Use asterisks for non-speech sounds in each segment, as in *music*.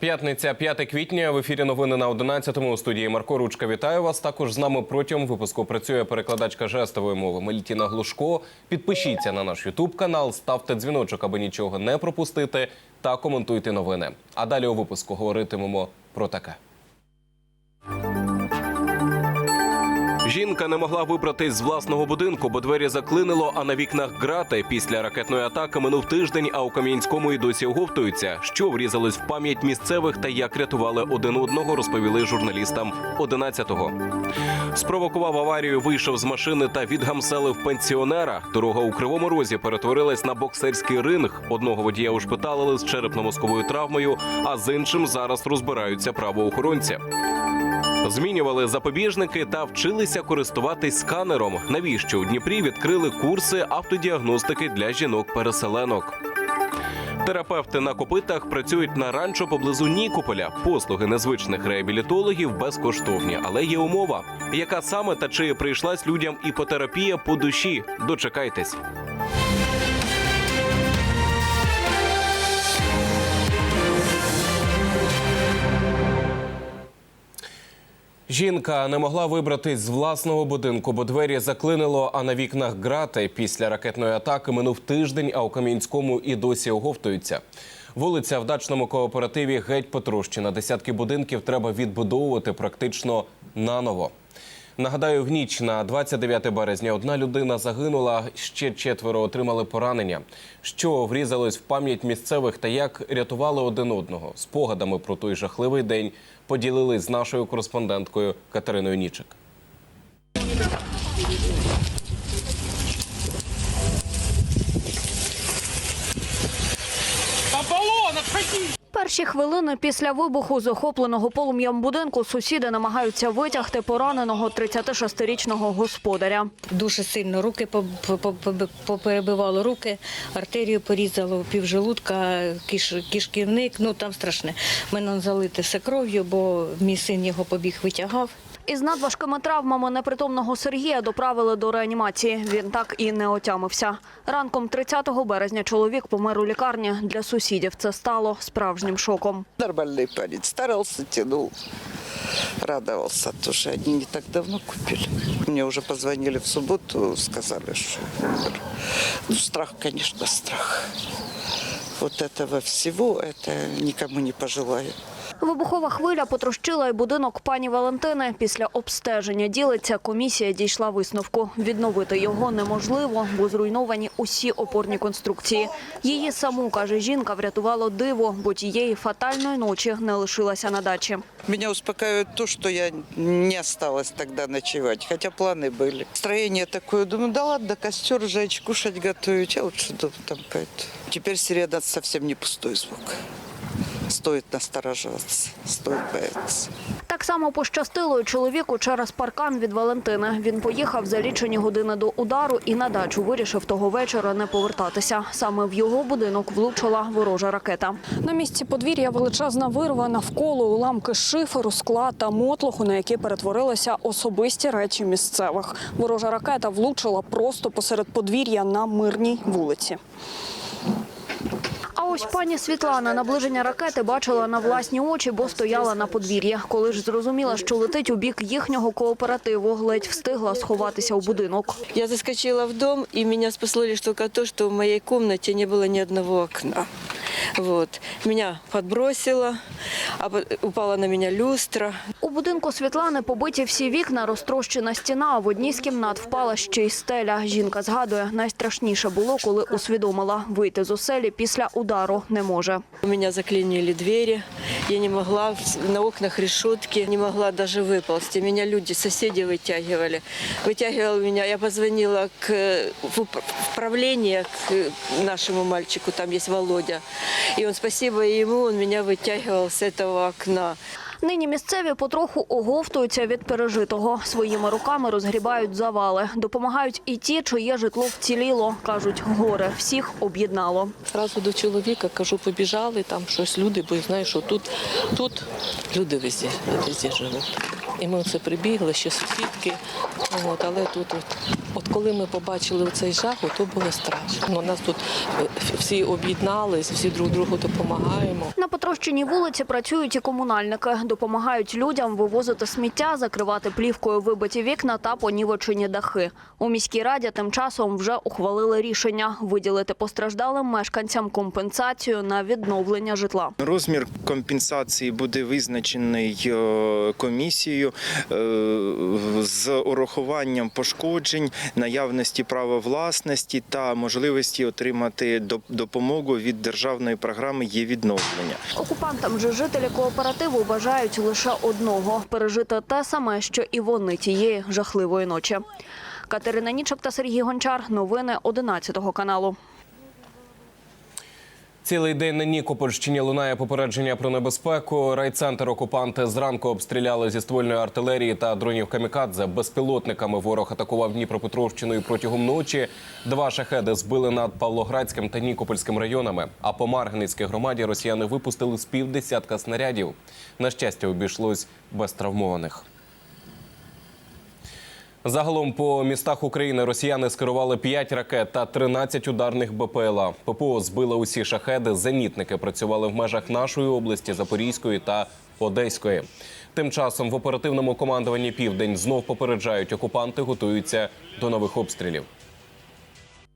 П'ятниця, 5 квітня. В ефірі новини на 11-му. У студії Марко Ручка. Вітаю вас. Також з нами протягом випуску працює перекладачка жестової мови Мелітіна Глушко. Підпишіться на наш Ютуб канал, ставте дзвіночок, аби нічого не пропустити, та коментуйте новини. А далі у випуску говоритимемо про таке. Жінка не могла вибратись з власного будинку, бо двері заклинило, а на вікнах грати. Після ракетної атаки минув тиждень, а у Кам'янському і досі оговтуються. Що врізалось в пам'ять місцевих та як рятували один одного, розповіли журналістам 11-го. Спровокував аварію, вийшов з машини та відгамселив пенсіонера. Дорога у Кривому Розі перетворилась на боксерський ринг. Одного водія ушпиталили з черепно-мозковою травмою, а з іншим зараз розбираються правоохоронці. Змінювали запобіжники та вчилися користуватись сканером. Навіщо у Дніпрі відкрили курси автодіагностики для жінок-переселенок? Терапевти на копитах працюють на ранчо поблизу Нікополя. Послуги незвичних реабілітологів безкоштовні, але є умова, яка саме та чи прийшлась людям іпотерапія по душі. Дочекайтесь. Жінка не могла вибратись з власного будинку, бо двері заклинило, а на вікнах грати. Після ракетної атаки минув тиждень, а у Кам'янському і досі оговтуються. Вулиця в дачному кооперативі геть потрощена. Десятки будинків треба відбудовувати практично наново. Нагадаю, в ніч на 29 березня одна людина загинула, ще четверо отримали поранення. Що врізалось в пам'ять місцевих та як рятували один одного. Спогадами про той жахливий день поділились з нашою кореспонденткою Катериною Нічик. Перші хвилини після вибуху з охопленого полум'ям будинку сусіди намагаються витягти пораненого 36-річного господаря. Дуже сильно руки по- по- по- поперебивало руки, артерію порізало, півжелудка, киш, кишківник. Ну там страшне. Мене залите все кров'ю, бо мій син його побіг витягав. Із надважкими травмами непритомного Сергія доправили до реанімації. Він так і не отямився. Ранком 30 березня чоловік помер у лікарні. Для сусідів це стало справжнім шоком. Нормальный парень. Старался, тянул. Радовался. Тоже они не так давно купили. Мне уже позвонили в субботу, сказали, что умер. Ну, страх, конечно, страх. Вот этого всего, это никому не пожелаю. Вибухова хвиля потрощила й будинок пані Валентини. Після обстеження ділиться комісія дійшла висновку. Відновити його неможливо, бо зруйновані усі опорні конструкції. Її саму каже жінка, врятувало диво, бо тієї фатальної ночі не лишилася на дачі. Меня успокаивает то, что я не осталась тогда ночевать, хотя планы были. Строение такое, думаю, да ладно, костер жечь, кушать готовить, я лучше дома там поэтому. Теперь сирена совсем не пустой звук. Стоит настораживаться, стоит бояться. Так само пощастило й чоловіку через паркан від Валентини. Він поїхав за лічені години до удару і на дачу вирішив того вечора не повертатися. Саме в його будинок влучила ворожа ракета. На місці подвір'я величезна вирва навколо уламки шиферу, скла та мотлоху, на які перетворилися особисті речі місцевих. Ворожа ракета влучила просто посеред подвір'я на мирній вулиці. Ось пані Світлана наближення ракети бачила на власні очі, бо стояла на подвір'ї. Коли ж зрозуміла, що летить у бік їхнього кооперативу, ледь встигла сховатися у будинок. Я заскочила в дом, и меня спасло только то, что в моей комнате не было ни одного окна. Вот. Меня подбросило, упала на меня люстра. У будинку Світлани побиті всі вікна, розтрощена стіна, а в одній з кімнат впала ще й стеля. Жінка згадує, найстрашніше було, коли усвідомила, вийти з оселі після удару не може. У меня заклинили двери, я не могла, на окнах решетки, не могла даже выползти. Меня люди, соседи вытягивали. Вытягивал меня, я позвонила к, в уп- в правление к нашему мальчику, там есть Володя. И он, спасибо ему, он меня вытягивал с этого окна. Нині місцеві потроху оговтуються від пережитого. Своїми руками розгрібають завали. Допомагають і ті, чиє житло вціліло. Кажуть, горе всіх об'єднало. Зразу до чоловіка кажу, побіжали, там щось люди, бо знаю, що тут, тут люди везде, везде живуть. І ми це прибігли, ще сусідки, от, але тут от Коли ми побачили цей жах, то було страшно. Ну, нас тут е, всі об'єднались, всі друг другу допомагаємо. На потрощеній вулиці працюють і комунальники. Допомагають людям вивозити сміття, закривати плівкою вибиті вікна та понівечені дахи. У міській раді тим часом вже ухвалили рішення виділити постраждалим мешканцям компенсацію на відновлення житла. Розмір компенсації буде визначений е, комісією е, з урахуванням пошкоджень, наявності права власності та можливості отримати доп- допомогу від державної програми є відновлення. Окупантам же жителі кооперативу бажають лише одного – пережити те саме, що і вони тієї жахливої ночі. Катерина Нічок та Сергій Гончар. Новини 11 каналу. Цілий день на Нікопольщині лунає попередження про небезпеку. Райцентр окупанти зранку обстріляли зі ствольної артилерії та дронів камікадзе. Безпілотниками ворог атакував Дніпропетровщиною протягом ночі. Два шахеди збили над Павлоградським та Нікопольським районами. А по Марганецькій громаді росіяни випустили з півдесятка снарядів. На щастя, обійшлось без травмованих. Загалом по містах України росіяни скерували 5 ракет та 13 ударних БПЛА. ППО збили усі шахеди. Зенітники працювали в межах нашої області, Запорізької та Одеської. Тим часом в оперативному командуванні Південь знов попереджають окупанти, готуються до нових обстрілів.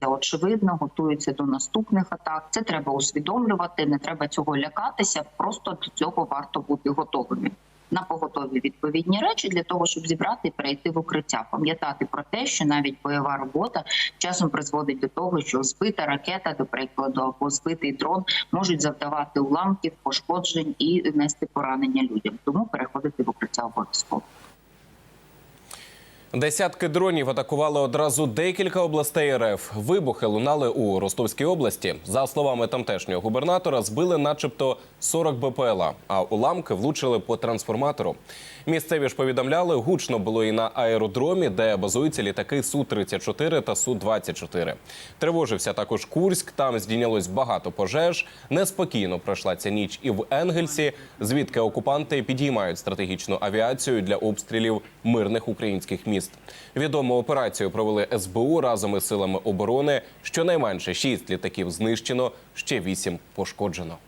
очевидно готуються до наступних атак. Це треба усвідомлювати. Не треба цього лякатися. Просто до цього варто бути готовими. На поготові відповідні речі для того, щоб зібрати і перейти в укриття. Пам'ятати про те, що навіть бойова робота часом призводить до того, що збита ракета, до прикладу, або збитий дрон можуть завдавати уламків, пошкоджень і нести поранення людям. Тому переходити в укриття обов'язково. Десятки дронів атакували одразу декілька областей РФ. Вибухи лунали у Ростовській області. За словами тамтешнього губернатора, збили начебто 40 БПЛА, а уламки влучили по трансформатору. Місцеві ж повідомляли, гучно було і на аеродромі, де базуються літаки су 34 та су 24 Тривожився також Курськ. Там здійнялось багато пожеж. Неспокійно пройшла ця ніч і в Енгельсі, звідки окупанти підіймають стратегічну авіацію для обстрілів мирних українських міст. Відому операцію провели СБУ разом із силами оборони. Щонайменше шість літаків знищено, ще вісім пошкоджено.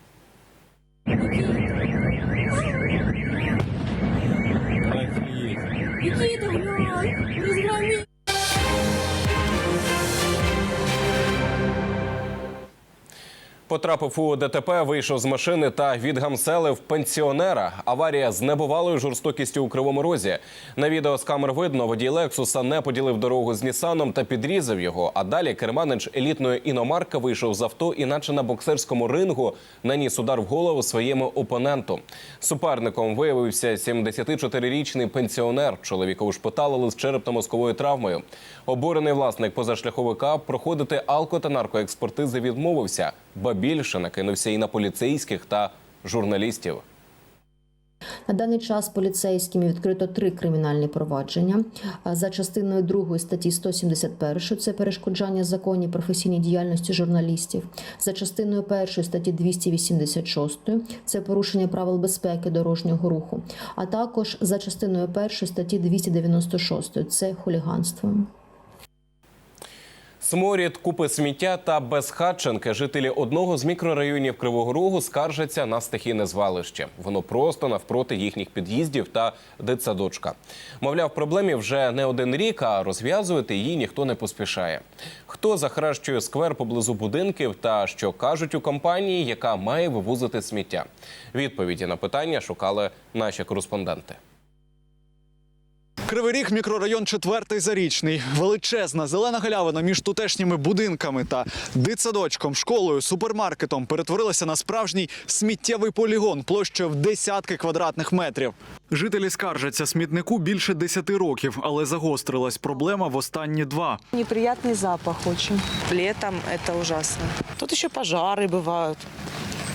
Потрапив у ДТП, вийшов з машини та відгамселив пенсіонера. Аварія з небувалою жорстокістю у кривому розі. На відео з камер видно, водій Лексуса не поділив дорогу з Нісаном та підрізав його. А далі керманич елітної іномарки вийшов з авто і, наче на боксерському рингу, наніс удар в голову своєму опоненту. Суперником виявився 74-річний пенсіонер. Чоловіка ушпиталили з черепно-мозковою травмою. Обурений власник позашляховика проходити алко та наркоекспертизи відмовився, більше накинувся і на поліцейських та журналістів. На даний час поліцейськими відкрито три кримінальні провадження за частиною 2 статті 171 – це перешкоджання законній професійній діяльності журналістів. За частиною 1 статті 286 – це порушення правил безпеки дорожнього руху. А також за частиною 1 статті 296 – це хуліганство. Сморід, купи сміття та безхатченки. Жителі одного з мікрорайонів Кривого Рогу скаржаться на стихійне звалище. Воно просто навпроти їхніх під'їздів та дитсадочка. Мовляв, проблемі вже не один рік, а розв'язувати її ніхто не поспішає. Хто захаращує сквер поблизу будинків та що кажуть у компанії, яка має вивозити сміття? Відповіді на питання шукали наші кореспонденти. Кривий Ріг, мікрорайон четвертий зарічний. Величезна зелена галявина між тутешніми будинками та дитсадочком, школою, супермаркетом перетворилася на справжній сміттєвий полігон площею в десятки квадратних метрів. Жителі скаржаться смітнику більше 10 років, але загострилась проблема в останні два. Неприятный запах очень. Летом это ужасно. Тут еще пожары бывают.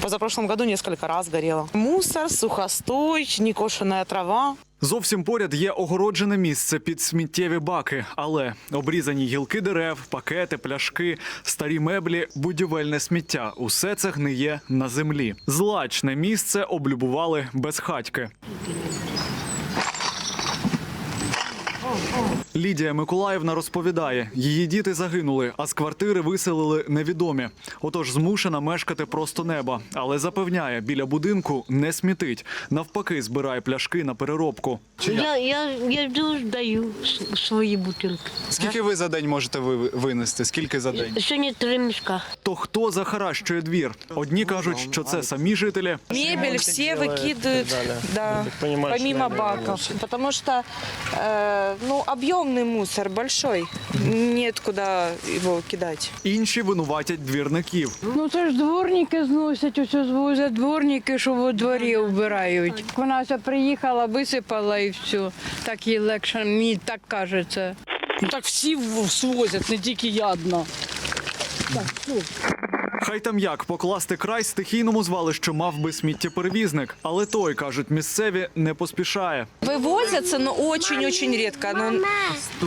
Позапрошлом году несколько раз горело. Мусор, сухостой, некошеная трава. Зовсім поряд є огороджене місце під сміттєві баки, але обрізані гілки дерев, пакети, пляшки, старі меблі, будівельне сміття усе це гниє на землі. Злачне місце облюбували безхатьки. Лідія Миколаївна розповідає, її діти загинули, а з квартири виселили невідомі. Отож змушена мешкати просто неба. Але запевняє, біля будинку не смітить. Навпаки, збирає пляшки на переробку. Я, я, я дуже даю с- свої бутилки. Скільки ви за день можете винести? Скільки за день? Сьогодні три мішка. То хто захаращує двір? Одні кажуть, що це самі жителі, Мебель все выкидывают, да, помимо баков. Потому что, э, ну, объемный мусор большой. Нет куда его кидать. інші винуватять двірників. Ну це ж дворники зносять, усе звозять дворники, що во дворі вбирають. Вона все приїхала, висипала і все. Так їй легше, мені так кажеться. Ну, Так всі свозять, не тільки я одна. Хай там як покласти край стихійному звалищу мав би сміттєперевізник, але той кажуть місцеві не поспішає. Вывозятся, но очень-очень редко. Но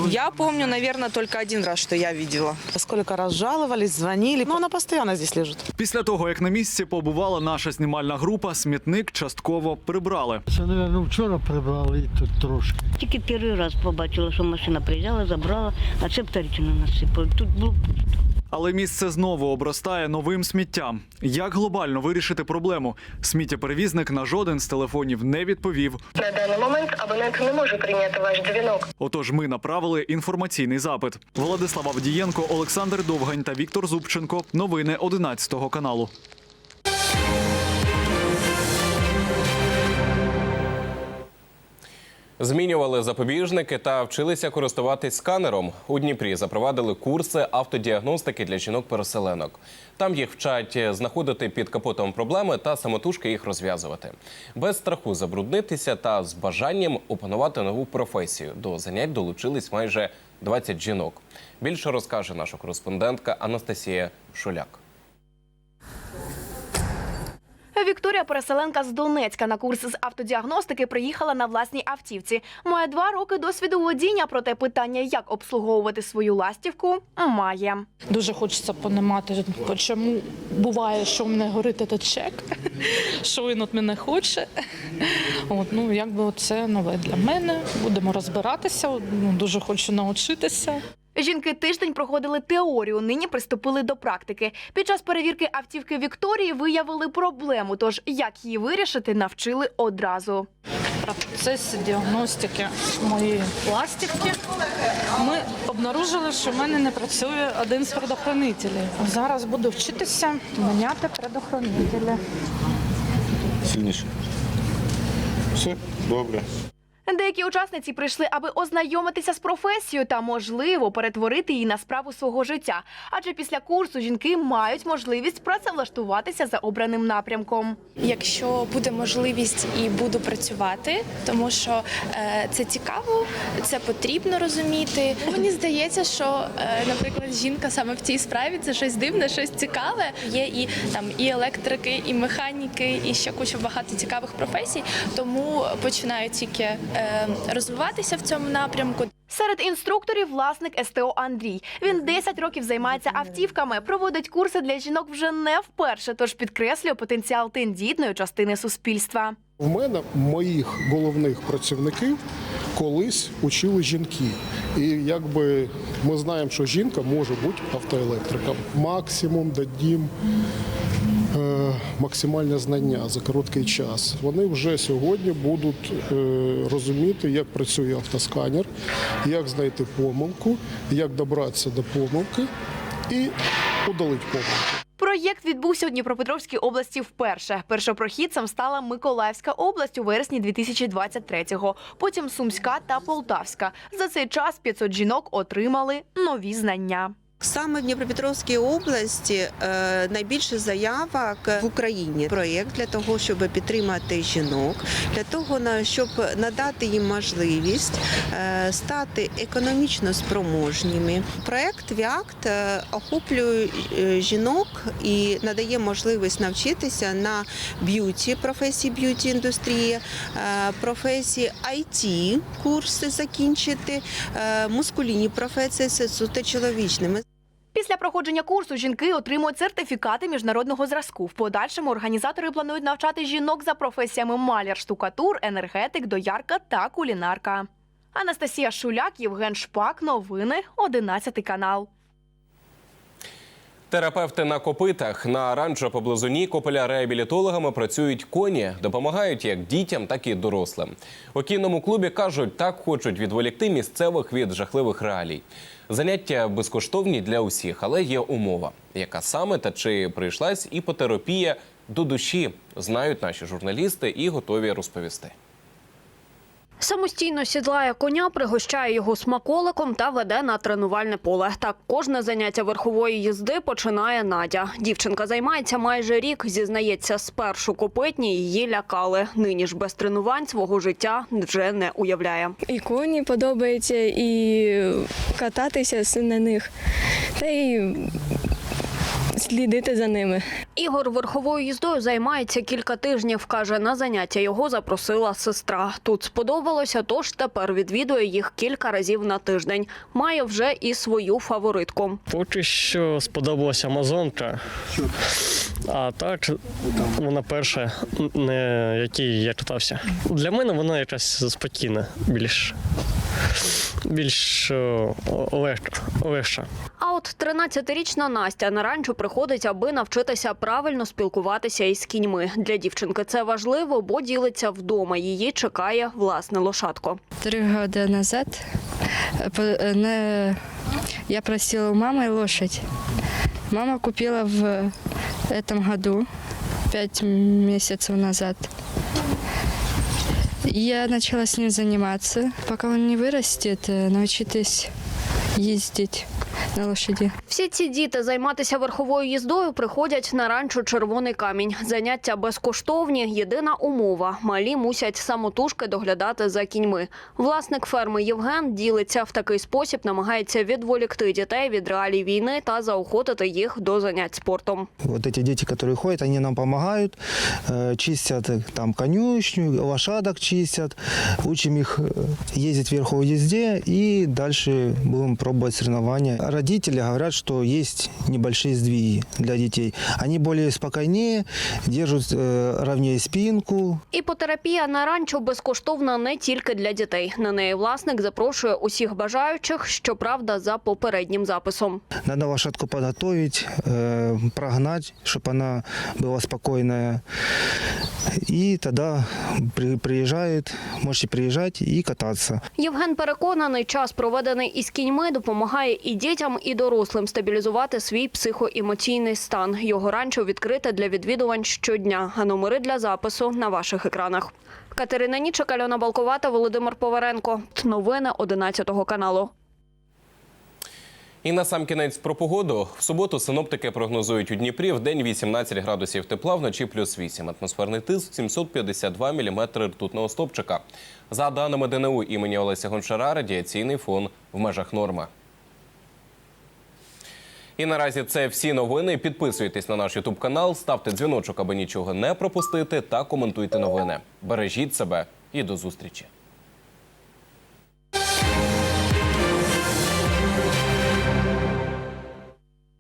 я помню, наверное, только один раз, что я видела. Сколько раз жаловались, звонили. Но она постоянно здесь лежит. Після того, як на місці побувала наша знімальна група, смітник частково прибрали. Це, мабуть, вчора прибрали і тут трошки. Тільки перший раз побачила, що машина приїжджала, забрала, а це вторично насипали. Тут було пусто. Але місце знову обростає новим сміттям. Як глобально вирішити проблему? Сміттєперевізник на жоден з телефонів не відповів. На даний момент абонент не може прийняти ваш дзвінок. Отож, ми направили інформаційний запит. Владислав Авдієнко, Олександр Довгань та Віктор Зубченко. Новини 11 каналу. Змінювали запобіжники та вчилися користуватись сканером. У Дніпрі запровадили курси автодіагностики для жінок-переселенок. Там їх вчать знаходити під капотом проблеми та самотужки їх розв'язувати. Без страху забруднитися та з бажанням опанувати нову професію. До занять долучились майже 20 жінок. Більше розкаже наша кореспондентка Анастасія Шуляк. Вікторія Переселенка з Донецька на курс з автодіагностики приїхала на власній автівці. Має два роки досвіду водіння, проте питання, як обслуговувати свою ластівку, має. Дуже хочеться понімати, чому буває, що в мене горить цей чек, *laughs* що він від мене хоче. От, ну, якби це нове для мене. Будемо розбиратися. Ну, дуже хочу навчитися. Жінки тиждень проходили теорію, нині приступили до практики. Під час перевірки автівки Вікторії виявили проблему, тож як її вирішити, навчили одразу. процесі діагностики моєї пластики ми обнаружили, що в мене не працює один з предохранителів. Зараз буду вчитися міняти предохранителі. Сильніше. Все, добре. Деякі учасниці прийшли, аби ознайомитися з професією та, можливо, перетворити її на справу свого життя. Адже після курсу жінки мають можливість працевлаштуватися за обраним напрямком. Якщо буде можливість і буду працювати, тому що е, це цікаво, це потрібно розуміти. Мені здається, що, е, наприклад, жінка саме в цій справі це щось дивне, щось цікаве. Є і там і електрики, і механіки, і ще куча багато цікавих професій. Тому починаю тільки розвиватися в цьому напрямку. Серед інструкторів власник СТО Андрій. Він 10 років займається автівками, проводить курси для жінок вже не вперше, тож підкреслює потенціал тендітної частини суспільства. У мене моїх головних працівників колись учили жінки. І якби ми знаємо, що жінка може бути автоелектриком. Максимум дадім е, максимальне знання за короткий час. Вони вже сьогодні будуть е, розуміти, як працює автосканер, як знайти помилку, як добратися до помилки і удалити помилку. Проєкт відбувся у Дніпропетровській області вперше. Першопрохідцем стала Миколаївська область у вересні 2023-го, потім Сумська та Полтавська. За цей час 500 жінок отримали нові знання. Саме в Дніпропетровській області е, найбільше заявок в Україні. Проєкт для того, щоб підтримати жінок, для того, на- щоб надати їм можливість е, стати економічно спроможніми. Проєкт ВІАКТ е, охоплює жінок і надає можливість навчитися на б'юті, професії б'юті індустрії, професії IT курси закінчити, мускулінні професії це суто чоловічними. Після проходження курсу жінки отримують сертифікати міжнародного зразку. В подальшому організатори планують навчати жінок за професіями маляр, штукатур, енергетик, доярка та кулінарка. Анастасія Шуляк, Євген Шпак. Новини 11 канал. Терапевти на копитах на ранчо поблизу Нікополя реабілітологами працюють коні, допомагають як дітям, так і дорослим. У кінному клубі кажуть, так хочуть відволікти місцевих від жахливих реалій. Заняття безкоштовні для усіх, але є умова, яка саме та чи прийшлась іпотерапія до душі, знають наші журналісти і готові розповісти. Самостійно сідлає коня, пригощає його смаколиком та веде на тренувальне поле. Так кожне заняття верхової їзди починає Надя. Дівчинка займається майже рік. Зізнається, спершу копитні її лякали. Нині ж без тренувань свого життя вже не уявляє. І коні подобається, і кататися на них, та й слідити за ними. Ігор верховою їздою займається кілька тижнів. Каже, на заняття його запросила сестра. Тут сподобалося, тож тепер відвідує їх кілька разів на тиждень. Має вже і свою фаворитку. Поки що сподобалася Амазонка. А так, вона перша, на якій я катався. Для мене вона якась спокійна, більш, більш легка, легша. А от 13-річна Настя на ранчо приходить, аби навчитися правильно спілкуватися із кіньми. Для дівчинки це важливо, бо ділиться вдома. Її чекає власне лошадко. Три роки назад е, е, я просила у мамы лошадь. Мама купила в этом году, пять месяцев назад. Я начала с ним заниматься. Пока он не вырастет, э, научитесь ездить на лошади. Всі ці діти займатися верховою їздою приходять на ранчо Червоний камінь. Заняття безкоштовні. Єдина умова малі мусять самотужки доглядати за кіньми. Власник ферми Євген ділиться в такий спосіб, намагається відволікти дітей від реалій війни та заохотити їх до занять спортом. Вот эти дети, которые ходят, они нам помогают, э, чистят э, там конюшню, лошадок чистят, учим их э, ездить в верховой езде и дальше будем пробовать соревнования. Родители говорят, что есть небольшие сдвиги для детей. Они более спокойнее, держат э, ровнее спинку, Іпотерапія на ранчо безкоштовна не тільки для дітей. На неї власник запрошує усіх бажаючих, щоправда, за попереднім записом. Надо лошадку подготовить, э, прогнать, чтобы она была спокойная. И тогда при- приезжает, можете приезжать и кататься. Євген переконаний, час проведений із кіньми допомагає і дітям, і дорослим стабілізувати свій психоемоційний стан. Його ранчо відкрите для відвідувань щодня, а номери для запису на ваших екранах. Катерина Нічик, Альона Балковата, Володимир Поваренко. Новини 11 каналу. І на сам кінець про погоду. В суботу синоптики прогнозують у Дніпрі в день 18 градусів тепла, вночі плюс 8. Атмосферний тиск 752 міліметри ртутного стопчика. За даними ДНУ імені Олеся Гончара, радіаційний фон в межах норми. І наразі це всі новини. Підписуйтесь на наш Ютуб канал, ставте дзвіночок, аби нічого не пропустити, та коментуйте новини. Бережіть себе і до зустрічі.